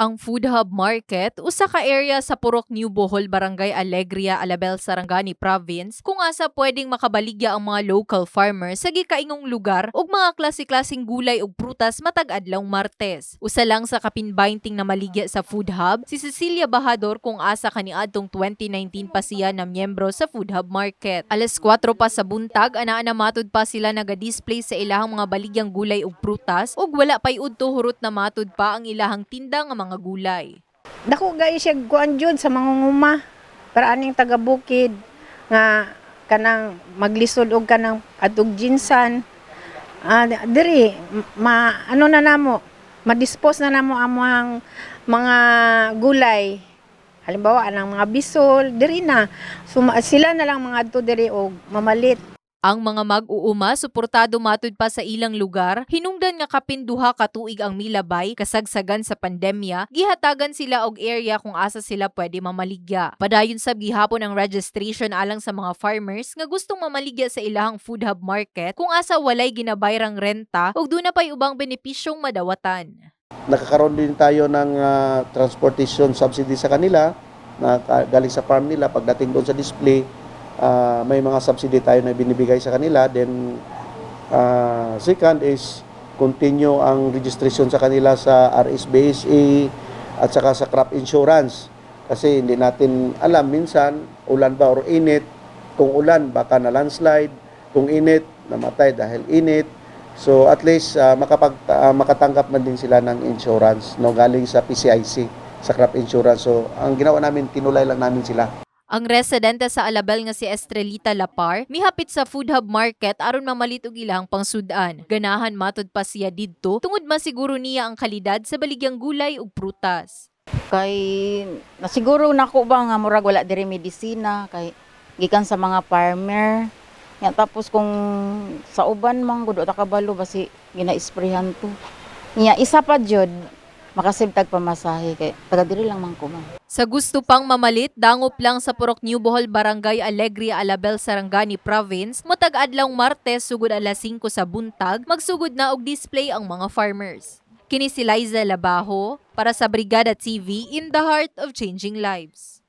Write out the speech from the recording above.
Ang Food Hub Market usa ka area sa Purok New Bohol, Barangay Alegria, Alabel, Sarangani Province kung asa pwedeng makabaligya ang mga local farmers sa gikaingong lugar ug mga klase-klaseng gulay ug prutas matag adlawng Martes. Usa lang sa kapinbaynting na maligya sa Food Hub si Cecilia Bahador kung asa kaniadtong 2019 pa siya na miyembro sa Food Hub Market. Alas 4 pa sa buntag ana-ana matud pa sila naga-display sa ilahang mga baligyang gulay ug prutas ug wala pay udto hurot na matud pa ang ilahang tinda nga gulay. Dako gay siya kuan jud sa mangunguma para aning taga bukid nga kanang maglisod og kanang adtog jinsan ah diri ma ano na namo? Ma-dispose na namo among mga gulay. Halimbawa anang mga bisol diri na. So sila na lang mga adto diri og mamalit Ang mga mag-uuma suportado matud pa sa ilang lugar, hinungdan nga kapinduha ka tuig ang milabay kasagsagan sa pandemya, gihatagan sila og area kung asa sila pwede mamaligya. Padayon sab gihapon ang registration alang sa mga farmers nga gustong mamaligya sa ilahang food hub market kung asa walay ginabayrang renta ug doon na pay ubang benepisyong madawatan. Nakakaroon din tayo ng ah, transportation subsidy sa kanila na ka- galing sa farm nila pagdating doon sa display ah, may mga subsidy tayo na binibigay sa kanila then ah, second is continue ang registration sa kanila sa RSBSA at saka sa crop insurance kasi hindi natin alam minsan ulan ba or init kung ulan baka na landslide kung init namatay dahil init So at least ah, makapag ah, makatanggap man din sila ng insurance no galing sa PCIC sa crop insurance. So ang ginawa namin tinulay lang namin sila. Ang residente sa Alabel nga si Estrelita Lapar, mihapit sa Food Hub Market aron mamalit og ilang pangsudan. Ganahan matud pa siya didto tungod masiguro niya ang kalidad sa baligyang gulay ug prutas. kay nasiguro nako ba nga murag wala diri medisina kay gikan sa mga farmer nya tapos kung sa uban man gud ta kabalo basi gina-sprayhan to nya isa pa jud makasave tag pamasahe kay taga diri lang man ko Sa gusto pang mamalit, dangop lang sa Purok New Bohol, Barangay Alegria, Alabel, Sarangani Province, matag adlawng Martes sugod alas 5 sa buntag, magsugod na og display ang mga farmers. Kini si Liza Labajo para sa Brigada TV in the heart of changing lives.